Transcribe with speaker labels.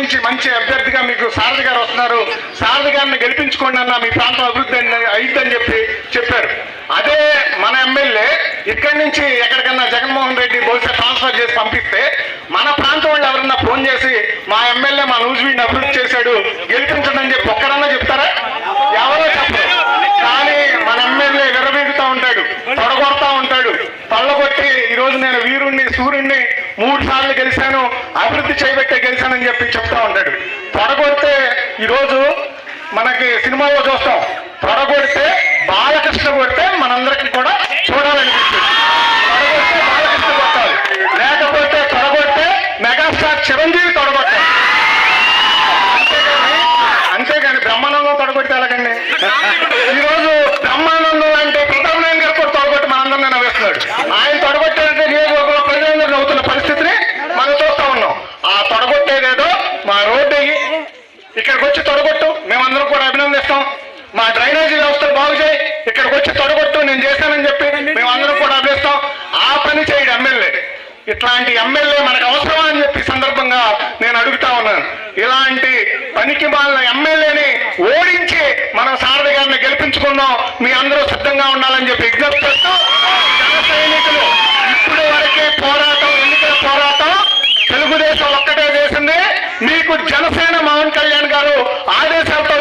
Speaker 1: నుంచి మంచి అభ్యర్థిగా మీకు సారథి గారు వస్తున్నారు. సారథి గారిని గెలిపించుకోండి అన్న మీ ప్రాంతం అభివృద్ధి అయిద్దని చెప్పి చెప్పారు. అదే మన ఎమ్మెల్యే ఇక్కడి నుంచి ఎక్కడికన్నా జగన్మోహన్ రెడ్డి బహుశా ట్రాన్స్ఫర్ చేసి పంపిస్తే మన ప్రాంతం వాళ్ళు ఎవరన్నా ఫోన్ చేసి మా ఎమ్మెల్యే మా నూజివీడిని అభివృద్ధి చేశాడు గెలిపించండి అని చెప్పి ఒక్కడన్నా చెప్తారా? ఎవరో చెప్పరు. కానీ మన ఎమ్మెల్యే విరవీగుతూ ఉంటాడు తొడగొడతా ఉంటాడు పళ్ళగొట్టి ఈ రోజు నేను వీరుణ్ణి సూర్యుణ్ణి మూడు సార్లు గెలిచాను అభివృద్ధి చేయబట్టే గెలిచానని చెప్పి చెప్తా ఉంటాడు. పొడగొడితే ఈరోజు మనకి సినిమాలో చూస్తాం. పొడగొడితే బాలకృష్ణ కొడితే మనందరికీ కూడా చూడాలనిపిస్తుంది. పొడగొడితే బాలకృష్ణ కొట్టాలి. లేకపోతే తొడగొడితే మెగాస్టార్ చిరంజీవి తొడగొట్టాలి. అంతేగాని అంతేగాని బ్రహ్మానందం తొడగొడితే ఎలాగండి? ఈ రోజు బ్రహ్మానందం అంటే ప్రతాప్ నారాయణ గారు కూడా తొడగొట్టి మనందరినీ నవ్వేస్తున్నాడు. ఆయన తొడగొట్టారంటే ఇక్కడికి వచ్చి తొడగొట్టు. మేమందరం కూడా అభినందిస్తాం. మా డ్రైనేజీ వ్యవస్థలు బాగు చేయి. ఇక్కడికి వచ్చి తొడగొట్టు. నేను చేశానని చెప్పి మేమందరం కూడా అభిస్తాం ఆ పని చేయడు ఎమ్మెల్యే. ఇట్లాంటి ఎమ్మెల్యే మనకు అవసరమా అని చెప్పి సందర్భంగా నేను అడుగుతా ఉన్నాను. ఇలాంటి పనికి మాలిన ఎమ్మెల్యేని ఓడించి మనం సారథి గారిని గెలిపించుకుందాం మీ అందరూ సిద్ధంగా ఉండాలని చెప్పి విజ్ఞప్తి మీకు జనసేన మోహన్ కళ్యాణ్ గారు ఆదేశాలతో